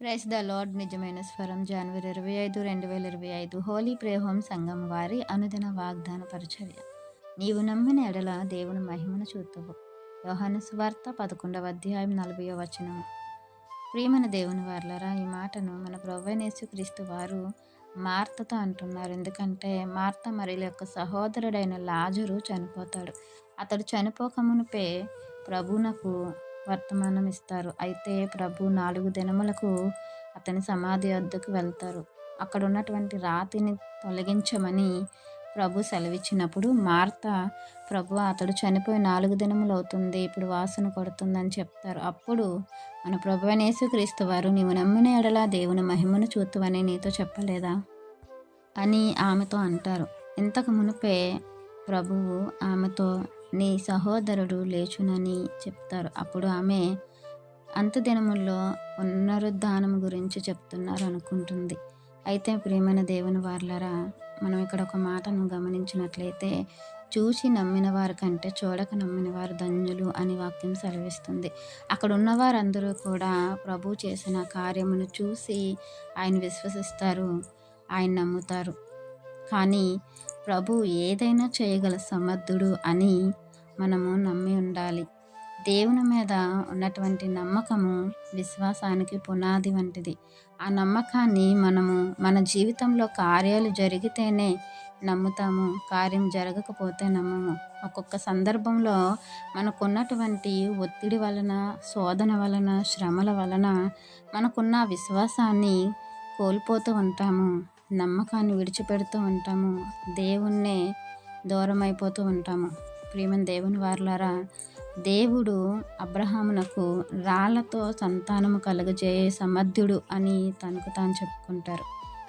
Price the lord. నిజమైన స్వరం. జనవరి ఇరవై ఐదు రెండు వేల ఇరవై ఐదు. హోలీ ప్రేహోం సంఘం వారి అనుదిన వాగ్దాన పరిచర్య నీవు నమ్మిన ఎడల దేవుని మహిమను చూద్దావు యోహాను స్వార్త పదకొండవ అధ్యాయం నలభై వచనం. ప్రియమైన దేవుని వార్లరా ఈ మాటను మన ప్రొవైనేసు క్రీస్తు వారు మార్తతో అంటున్నారు. ఎందుకంటే మార్త మరియల యొక్క సహోదరుడైన లాజరు చనిపోతాడు. అతడు చనిపోకమునిపే ప్రభునకు వర్తమానం ఇస్తారు. అయితే ప్రభు నాలుగు దినములకు అతని సమాధి వద్దకు వెళ్తారు. అక్కడ ఉన్నటువంటి రాతిని తొలగించమని ప్రభు సెలవిచ్చినప్పుడు మార్త ప్రభు అతడు చనిపోయి నాలుగు దినములు అవుతుంది ఇప్పుడు వాసన కొడుతుందని చెప్తారు. అప్పుడు మన ప్రభు క్రీస్తు వారు నీవు నమ్మిన ఎడలా దేవుని మహిమను చూతువని నీతో చెప్పలేదా? అని ఆమెతో అంటారు. ఇంతకు మునిపే ప్రభువు ఆమెతో నీ సహోదరుడు లేచునని చెప్తారు. అప్పుడు ఆమె అంతదినముల్లో పునరుద్ధానం గురించి చెప్తున్నారు అనుకుంటుంది అయితే ప్రియమైన దేవుని వార్లరా మనం ఇక్కడ ఒక మాటను గమనించినట్లయితే చూసి నమ్మిన వారి కంటే చూడక నమ్మిన వారు ధన్యులు అని వాక్యం సెలవిస్తుంది. అక్కడ ఉన్న వారందరూ కూడా ప్రభు చేసిన కార్యమును చూసి ఆయన విశ్వసిస్తారు ఆయన నమ్ముతారు. కానీ ప్రభు ఏదైనా చేయగల సమర్థుడు అని మనము నమ్మి ఉండాలి. దేవుని మీద ఉన్నటువంటి నమ్మకము విశ్వాసానికి పునాది వంటిది. ఆ నమ్మకాన్ని మనము మన జీవితంలో కార్యాలు జరిగితేనే నమ్ముతాము కార్యం జరగకపోతే నమ్మము. ఒక్కొక్క సందర్భంలో మనకున్నటువంటి ఒత్తిడి వలన శోధన వలన శ్రమల వలన మనకున్న విశ్వాసాన్ని కోల్పోతూ ఉంటాము. నమ్మకాన్ని విడిచిపెడుతూ ఉంటాము. దేవుణ్ణే దూరమైపోతూ ఉంటాము. ప్రియమని దేవుని వారులారా దేవుడు అబ్రహామునకు రాళ్ళతో సంతానము కలుగజేయ సమర్థుడు అని తనకు తాను చెప్పుకుంటారు.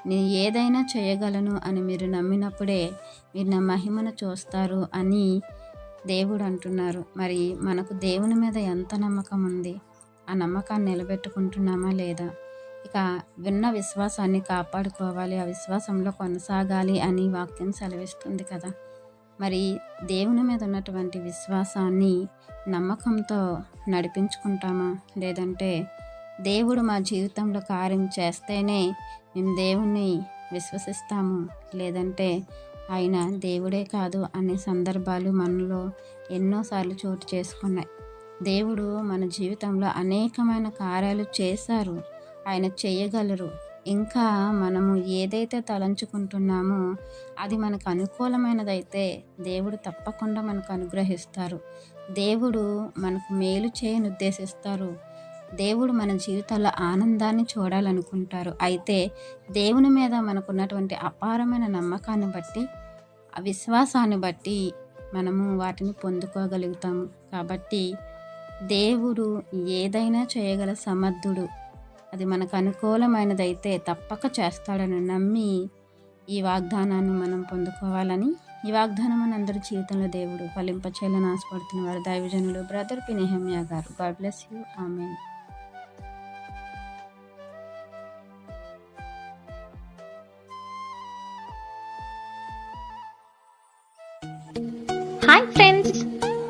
నేను ఏదైనా చేయగలను అని మీరు నమ్మినప్పుడే మీరు నా మహిమను చూస్తారు అని దేవుడు అంటున్నారు. మరి మనకు దేవుని మీద ఎంత నమ్మకం ఉంది? ఆ నమ్మకాన్ని నిలబెట్టుకుంటున్నామా లేదా? ఇక విన్న విశ్వాసాన్ని కాపాడుకోవాలి ఆ విశ్వాసంలో కొనసాగాలి అని వాక్యం సెలవిస్తుంది కదా. మరి దేవుని మీద ఉన్నటువంటి విశ్వాసాన్ని నమ్మకంతో నడిపించుకుంటామా? లేదంటే దేవుడు మా జీవితంలో కార్యం చేస్తేనే మేము దేవుణ్ణి విశ్వసిస్తాము? లేదంటే ఆయన దేవుడే కాదు అనే సందర్భాలు మనలో ఎన్నోసార్లు చోటు చేసుకున్నాయి. దేవుడు మన జీవితంలో అనేకమైన కార్యాలు చేశారు. ఆయన చేయగలరు. ఇంకా మనము ఏదైతే తలంచుకుంటున్నామో అది మనకు అనుకూలమైనదైతే దేవుడు తప్పకుండా మనకు అనుగ్రహిస్తారు. దేవుడు మనకు మేలు చేయని ఉద్దేశిస్తారు. దేవుడు మన జీవితాల్లో ఆనందాన్ని చూడాలనుకుంటారు. అయితే దేవుని మీద మనకున్నటువంటి అపారమైన నమ్మకాన్ని బట్టి ఆ విశ్వాసాన్ని బట్టి మనము వాటిని పొందుకోగలుగుతాము. కాబట్టి దేవుడు ఏదైనా చేయగల సమర్థుడు. అది మనకు అనుకూలమైనదైతే తప్పక చేస్తాడని నమ్మి ఈ వాగ్దానాన్ని మనం పొందుకోవాలని ఈ వాగ్దానం మన అందరి జీవితంలో దేవుడు ఫలింపచేయాలని ఆశపడుతున్న వారు దైవజనులు బ్రదర్ పినేహమ్యా గారు. God bless you. ఆమె hi friends.